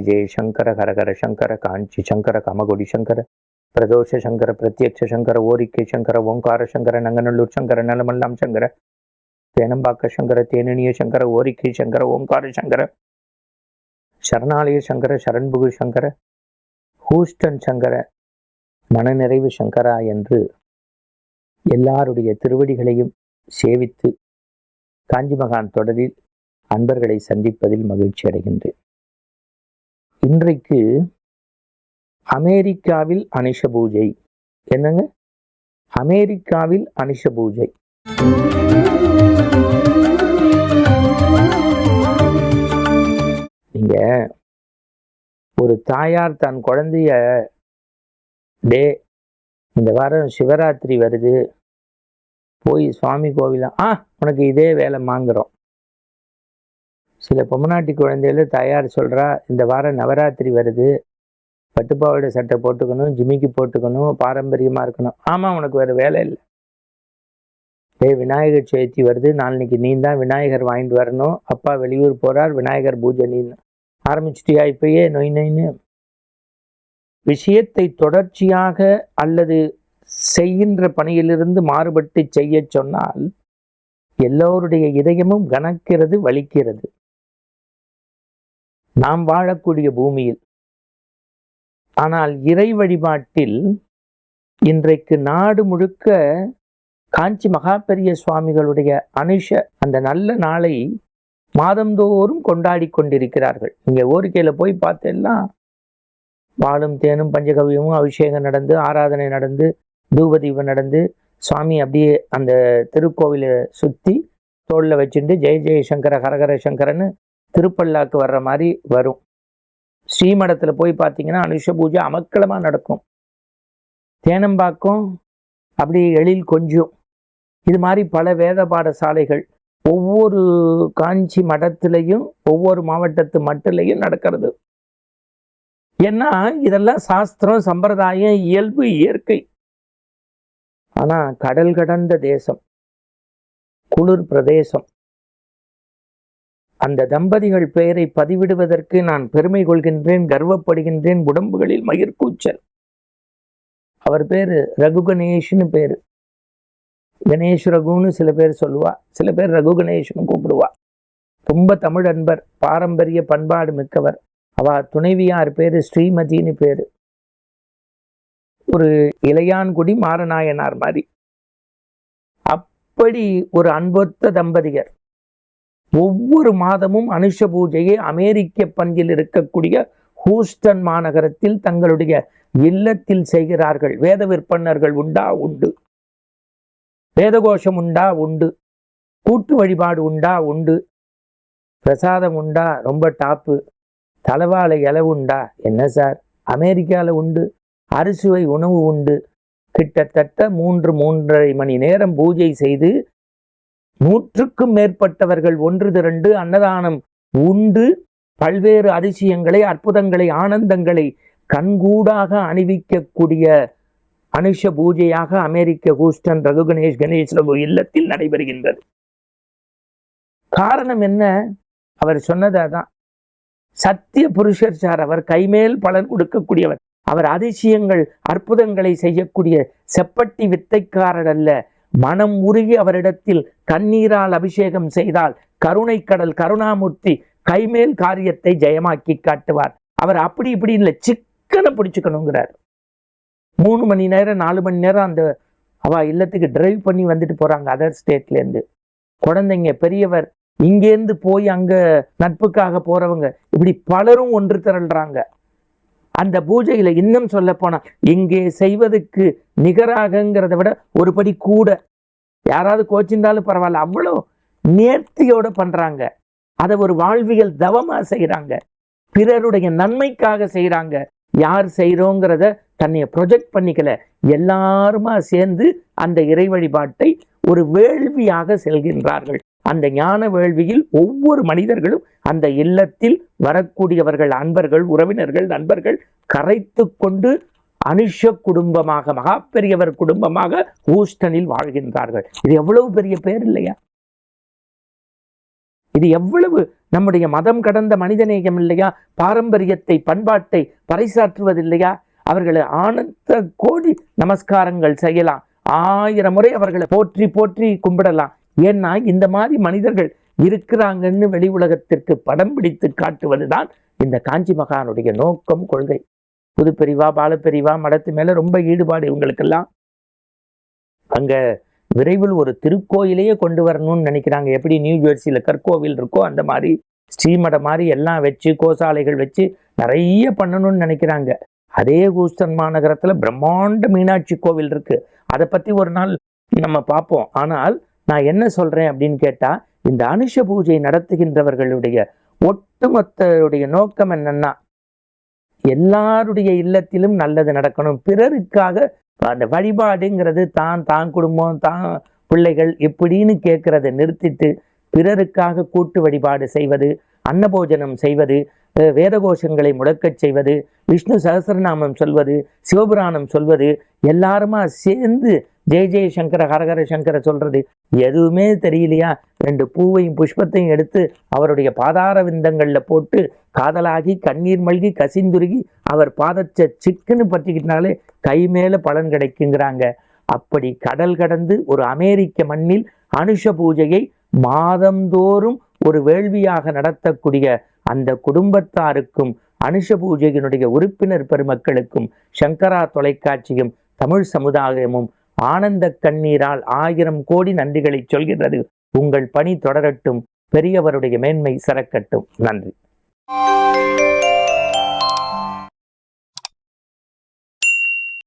ஜெய ஜெய சங்கர ஹரஹர சங்கர காஞ்சி சங்கர கமகுடி சங்கர பிரதோஷ சங்கர பிரத்யட்ச சங்கர ஓரிக்கை சங்கர ஓங்கார சங்கர நங்கநல்லூர் சங்கர நலமல்லாம் சங்கர தேனம்பாக்க சங்கர தேனிய சங்கர ஓரிக்கை சங்கர ஓங்கார சங்கர சரணாலய சங்கர சரண்புகு சங்கர ஹூஸ்டன் சங்கர மனநிறைவு சங்கரா என்று எல்லாருடைய திருவடிகளையும் சேவித்து காஞ்சி மகான் தொடரில் அன்பர்களை சந்திப்பதில் மகிழ்ச்சி அடைகின்றேன் இன்றைக்கு அமெரிக்காவில் அனிஷ பூஜை. என்னங்க? அமெரிக்காவில் அனிஷ பூஜை. நீங்க ஒரு தாயார் தன் குழந்தைய டே இந்த வாரம் சிவராத்திரி வருது. போய் சுவாமி கோவில ஆ உனக்கு இதே வேலை வாங்குறோம். சில பொம்மநாட்டி குழந்தைகள் தாயார் சொல்கிறா இந்த வாரம் நவராத்திரி வருது. பட்டுப்பாவாடை சட்டை போட்டுக்கணும் ஜிமிக்கி போட்டுக்கணும் பாரம்பரியமாக இருக்கணும். ஆமாம் உனக்கு வேறு வேலை இல்லை. ஏ விநாயகர் சதுர்த்தி வருது. நாளைக்கு நீ தான் விநாயகர் வாங்கிட்டு வரணும். அப்பா வெளியூர் போகிறார் விநாயகர் பூஜை நீ ஆரம்பிச்சிட்டியா இப்பயே? நொய் நொய்னு. விஷயத்தை தொடர்ச்சியாக அல்லது செய்கின்ற பணியிலிருந்து மாறுபட்டு செய்ய சொன்னால் எல்லோருடைய இதயமும் கணக்கிறது வலிக்கிறது. நாம் வாழக்கூடிய பூமியில். ஆனால் இறை வழிபாட்டில் இன்றைக்கு நாடு முழுக்க காஞ்சி மகாபெரிய சுவாமிகளுடைய அனுஷ அந்த நல்ல நாளை மாதந்தோறும் கொண்டாடி கொண்டிருக்கிறார்கள். இங்கே ஓரிக்கையில் போய் பார்த்தேன்னா பாலும் தேனும் பஞ்சகவியமும் அபிஷேகம் நடந்து ஆராதனை நடந்து தூபதீபம் நடந்து சுவாமி அப்படியே அந்த திருக்கோவிலை சுற்றி தோளில் வச்சுட்டு ஜெய ஜெய சங்கர ஹரஹர சங்கரன்னு திருப்பல்லாக்கு வர்ற மாதிரி வரும். ஸ்ரீமடத்தில் போய் பார்த்தீங்கன்னா அனுஷ பூஜை அமக்களமாக நடக்கும். தேனம்பாக்கம் அப்படி எழில் கொஞ்சம். இது மாதிரி பல வேத பாடசாலைகள் ஒவ்வொரு காஞ்சி மடத்திலையும் ஒவ்வொரு மாவட்டத்து மட்டிலையும் நடக்கிறது. ஏன்னா இதெல்லாம் சாஸ்திரம் சம்பிரதாயம் இயல்பு இயற்கை. ஆனால் கடல் கடந்த தேசம் குளிர் பிரதேசம். அந்த தம்பதிகள் பெயரை பதிவிடுவதற்கு நான் பெருமை கொள்கின்றேன் கர்வப்படுகின்றேன். உடம்புகளில் மயிர்கூச்சல் அவர் பேர் ரகு கணேஷ்னு பேர். கணேஷ் ரகுன்னு சில பேர் சொல்லுவா. சில பேர் ரகு கணேஷ்னு கூப்பிடுவா. ரொம்ப தமிழ் அன்பர் பாரம்பரிய பண்பாடு மிக்கவர். அவ துணைவியார் பேர் ஸ்ரீமதின்னு பேர். ஒரு இளையான்குடி மாரநாயனார் மாதிரி. அப்படி ஒரு அன்பொத்த தம்பதியர். ஒவ்வொரு மாதமும் அனுஷ பூஜையை அமெரிக்க பஞ்சில் இருக்கக்கூடிய ஹூஸ்டன் மாநகரத்தில் தங்களுடைய இல்லத்தில் செய்கிறார்கள். வேத விற்பனர்கள் உண்டா? உண்டு. வேதகோஷம் உண்டா? உண்டு. கூட்டு வழிபாடு உண்டா? உண்டு. பிரசாதம் உண்டா? ரொம்ப டாப்பு. தலவாழை இலை உண்டா? என்ன சார்? அமெரிக்காவில் உண்டு. அரிசுவை உணவு உண்டு. கிட்டத்தட்ட மூன்று மூன்றரை மணி நேரம் பூஜை செய்து நூற்றுக்கும் மேற்பட்டவர்கள் ஒன்று திரண்டு அன்னதானம் உண்டு பல்வேறு அதிசயங்களை அற்புதங்களை ஆனந்தங்களை கண்கூடாக அணிவிக்கக்கூடிய அனுஷ பூஜையாக அமெரிக்க ஹூஸ்டன் ரகு கணேஷ் கணேஷ் ரகு இல்லத்தில் நடைபெறுகின்றது. காரணம் என்ன? அவர் சொன்னது அதான். சத்திய புருஷர் சார் அவர் கைமேல் பலன் கொடுக்கக்கூடியவர். அவர் அதிசயங்கள் அற்புதங்களை செய்யக்கூடிய செப்பட்டி வித்தைக்காரர் அல்ல. மனம் உருகி அவரிடத்தில் கண்ணீரால் அபிஷேகம் செய்தால் கருணை கடல் கருணாமூர்த்தி கைமேல் காரியத்தை ஜெயமாக்கி காட்டுவார். அவர் அப்படி இப்படி இல்லை சிக்கனை பிடிச்சுக்கணுங்கிறார். மூணு மணி நேரம் நாலு மணி நேரம் அந்த அவ இல்லத்துக்கு டிரைவ் பண்ணி வந்துட்டு போறாங்க அதர் ஸ்டேட்லேருந்து குழந்தைங்க பெரியவர் இங்கேருந்து போய் அங்க நட்புக்காக போறவங்க இப்படி பலரும் ஒன்று திரள்றாங்க. அந்த பூஜையில இன்னும் சொல்ல போனால் இங்கே செய்வதற்கு நிகராகங்கிறத விட ஒரு படி கூட யாராவது கோச்சிருந்தாலும் பரவாயில்ல அவ்வளோ நேர்த்தியோட பண்ணுறாங்க அதை ஒரு வாழ்வியல் தவமாக செய்கிறாங்க பிறருடைய நன்மைக்காக செய்கிறாங்க யார் செய்கிறோங்கிறத தன்னை ப்ரொஜெக்ட் பண்ணிக்கல. எல்லாருமா சேர்ந்து அந்த இறை வழிபாட்டை ஒரு வேள்வியாக செல்கின்றார்கள். அந்த ஞான வேள்வியில் ஒவ்வொரு மனிதர்களும் அந்த இல்லத்தில் வரக்கூடியவர்கள் அன்பர்கள் உறவினர்கள் நண்பர்கள் கரைத்து கொண்டு அனுஷ குடும்பமாக மகா பெரியவர் குடும்பமாக ஹூஸ்டனில் வாழ்கின்றார்கள். இது எவ்வளவு பெரிய பேர் இல்லையா? இது எவ்வளவு நம்முடைய மதம் கடந்த மனிதநேயம் இல்லையா? பாரம்பரியத்தை பண்பாட்டை பறைசாற்றுவதில்லையா? அவர்களை ஆனந்த கோடி நமஸ்காரங்கள் செய்யலாம். ஆயிரம் முறை அவர்களை போற்றி போற்றி கும்பிடலாம். ஏன்னா இந்த மாதிரி மனிதர்கள் இருக்கிறாங்கன்னு வெளி உலகத்திற்கு படம் பிடித்து காட்டுவதுதான் இந்த காஞ்சி மகானுடைய நோக்கம் கொள்கை. புதுப்பெரிவா பாலப்பெரிவா மடத்து மேலே ரொம்ப ஈடுபாடு இவங்களுக்கெல்லாம். அங்கே விரைவில் ஒரு திருக்கோயிலையே கொண்டு வரணும்னு நினைக்கிறாங்க. எப்படி நியூ ஜெர்சியில் கற்கோவில் இருக்கோ அந்த மாதிரி ஸ்ரீமடம் மாதிரி எல்லாம் வச்சு கோசாலைகள் வச்சு நிறைய பண்ணணும்னு நினைக்கிறாங்க. அதே ஹூஸ்டன் மாநகரத்தில் பிரம்மாண்ட மீனாட்சி கோவில் இருக்குது அதை பற்றி ஒரு நாள் நம்ம பார்ப்போம். ஆனால் நான் என்ன சொல்கிறேன் அப்படின்னு கேட்டால் இந்த அனுஷ பூஜை நடத்துகின்றவர்களுடைய ஒட்டுமொத்தருடைய நோக்கம் என்னன்னா எல்லாருடைய இல்லத்திலும் நல்லது நடக்கணும். பிறருக்காக அந்த வழிபாடுங்கிறது தான் தான் குடும்பம் தான் பிள்ளைகள் இப்படின்னு கேட்கறத நிறுத்திட்டு பிறருக்காக கூட்டு வழிபாடு செய்வது அன்னபோஜனம் செய்வது வேதகோஷங்களை முடக்கச் செய்வது விஷ்ணு சகசரநாமம் சொல்வது சிவபுராணம் சொல்வது எல்லாருமா சேர்ந்து ஜெய ஜெய சங்கர ஹரஹர சங்கர சொல்றது எதுவுமே தெரியலையா? ரெண்டு பூவையும் புஷ்பத்தையும் எடுத்து அவருடைய பாதார விந்தங்களில் போட்டு காதலாகி கண்ணீர் மல்கி கசிந்துருகி அவர் பாதச்ச சிக்குன்னு பற்றிக்கிட்டாலே கை மேல பலன் கிடைக்குங்கிறாங்க. அப்படி கடல் கடந்து ஒரு அமெரிக்க மண்ணில் அனுஷ பூஜையை மாதந்தோறும் ஒரு வேள்வியாக நடத்தக்கூடிய அந்த குடும்பத்தாருக்கும் அனுஷ பூஜையினுடைய உறுப்பினர் பெருமக்களுக்கும் சங்கரா தொலைக்காட்சியும் தமிழ் சமுதாயமும் ஆனந்த கண்ணீரால் ஆயிரம் கோடி நன்றிகளை சொல்கின்றது. உங்கள் பணி தொடரட்டும். பெரியவருடைய மேன்மை சிறக்கட்டும் நன்றி.